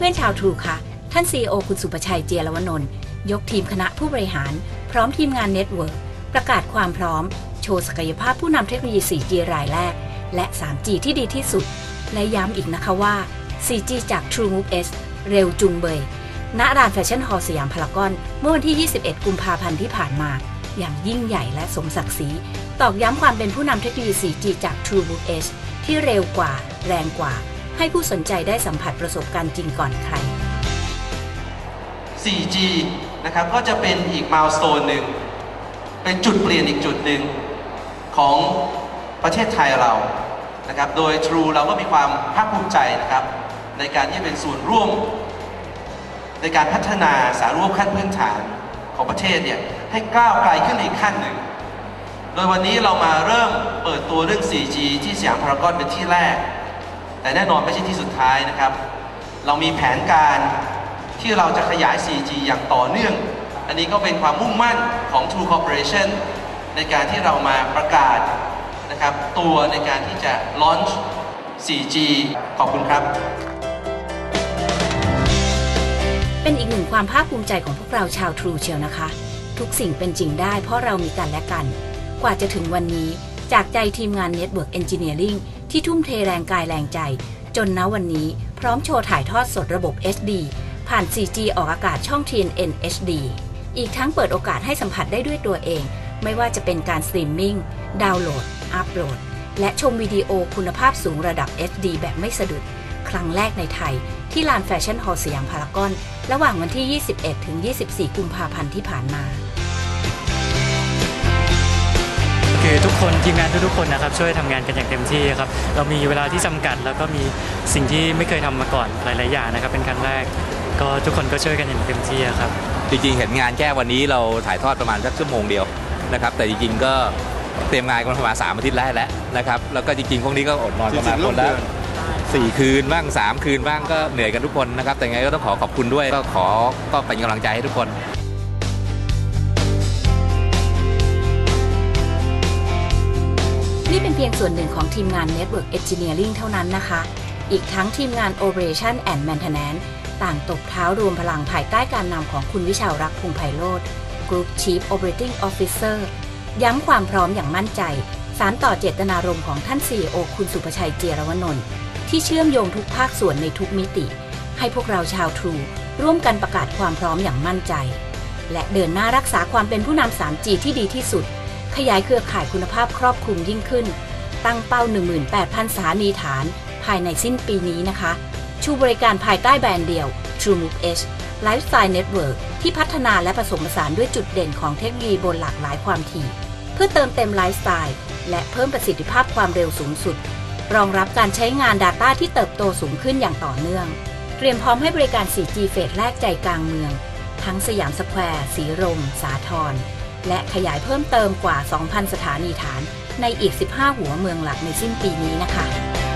เพื่อนชาวทรูค่ะ ท่าน CEO คุณสุประชัยเจียรวนนท์ยกทีมคณะผู้บริหาร พร้อมทีมงานเน็ตเวิร์กประกาศความพร้อม โชว์ศักยภาพผู้นำเทคโนโลยี 4G รายแรก และ 3G ที่ดีที่สุด และย้ำอีกนะคะว่า 4G จาก TrueMove S เร็วจุงเบยณรานแฟชั่นฮอลล์สยามพารากอน เมื่อวันที่ 21 กุมภาพันธ์ที่ผ่านมา อย่างยิ่งใหญ่และสมศักดิ์ศรี ตอกย้ำความเป็นผู้นำเทคโนโลยี 4G จาก TrueMove S ที่เร็วกว่า แรงกว่า ให้ผู้สนใจได้สัมผัสประสบการณ์จริงก่อนใคร 4G นะครับก็จะเป็นอีกม l ส s ต o นหนึ่ง เป็นจุดเปลี่ยนอีกจุดหนึ่งของประเทศไทยเรานะครับโดย True เราก็มีความภาคภูมิใจนะครับ ในการที่เป็นส่วนร่วม ในการพัฒนาสารูปขั้นพื้นฐานของประเทศเนี่ยให้ก้าวไกลขึ้นอีกขั้นหนึ่ง โดยวันนี้เรามาเริ่มเปิดตัวเรื่อง 4G ที่สยามพารากอนเป็นที่แรก แต่แน่นอนไม่ใช่ที่สุดท้ายนะครับ เรามีแผนการที่เราจะขยาย 4G อย่างต่อเนื่อง อันนี้ก็เป็นความมุ่งมั่นของ True Corporation ในการที่เรามาประกาศนะครับตัวในการที่จะ launch 4G ขอบคุณครับ เป็นอีกหนึ่งความภาคภูมิใจของพวกเราชาวทรูเชียวนะคะ ทุกสิ่งเป็นจริงได้เพราะเรามีกันและกัน กว่าจะถึงวันนี้จากใจทีมงาน Network Engineering ที่ทุ่มเทแรงกายแรงใจ จนณวันนี้พร้อมโชว์ถ่ายทอดสดระบบ SD ผ่าน 4G ออกอากาศช่อง TNN HD อีกทั้งเปิดโอกาสให้สัมผัสได้ด้วยตัวเอง ไม่ว่าจะเป็นการสตรีมมิ่ง ดาวน์โหลด อัปโหลด และชมวิดีโอคุณภาพสูงระดับ HD แบบไม่สะดุด ครั้งแรกในไทย ที่ลานแฟชั่นฮอลล์สยามพารากอน ระหว่างวันที่ 21 ถึง 24 กุมภาพันธ์ที่ผ่านมา คือทุกคนทีมงานทุกๆคนนะครับช่วยทำงานกันอย่างเต็มที่ครับเรามีเวลาที่จำกัด แล้วก็มีสิ่งที่ไม่เคยทำมาก่อนหลายๆอย่างนะครับเป็นครั้งแรก ก็ทุกคนก็ช่วยกันอย่างเต็มที่ครับจริงๆเห็นงานแค่วันนี้เราถ่ายทอดประมาณสักชั่วโมงเดียวนะครับแต่จริงๆก็เตรียมงานกันประมาณสามอาทิตย์แรกแล้วนะครับแล้วก็จริงๆพวกนี้ก็อดนอนประมาณคนละสี่คืนบ้างสามคืนบ้างก็เหนื่อยกันทุกคนนะครับแต่ไงก็ต้องขอขอบคุณด้วยก็ขอก็เป็นกำลังใจให้ทุกคน นี่เป็นเพียงส่วนหนึ่งของทีมงาน Network Engineering เท่านั้นนะคะ อีกทั้งทีมงาน Operation and Maintenance ต่างตบเท้ารวมพลังภายใต้การนำของคุณวิชารักษ์พงไพโรธ Group Chief Operating Officer ย้ำความพร้อมอย่างมั่นใจ สารต่อเจตนารมณ์ของท่าน CEO คุณสุประชัยเจรวนนท์ที่เชื่อมโยงทุกภาคส่วนในทุกมิติ ให้พวกเราชาวทรูร่วมกันประกาศความพร้อมอย่างมั่นใจ และเดินหน้ารักษาความเป็นผู้นำ 3G ที่ดีที่สุด ขยายเครือข่ายคุณภาพครอบคลุมยิ่งขึ้น ตั้งเป้า 18,000 สถานีฐาน ภายในสิ้นปีนี้นะคะ ชูบริการภายใต้แบรนด์เดียว TrueMove H Lifestyle Network ที่พัฒนาและผสมผสานด้วยจุดเด่นของเทคโนโลยีบนหลากหลายความถี่ เพื่อเติมเต็มไลฟ์สไตล์และเพิ่มประสิทธิภาพความเร็วสูงสุด รองรับการใช้งาน Data ที่เติบโตสูงขึ้นอย่างต่อเนื่อง เตรียมพร้อมให้บริการ 4G เฟสแรกใจกลางเมือง ทั้งสยามสแควร์ สีลมสาทร และขยายเพิ่มเติมกว่า 2,000 สถานีฐาน ในอีก 15 หัวเมืองหลักในสิ้นปีนี้นะคะ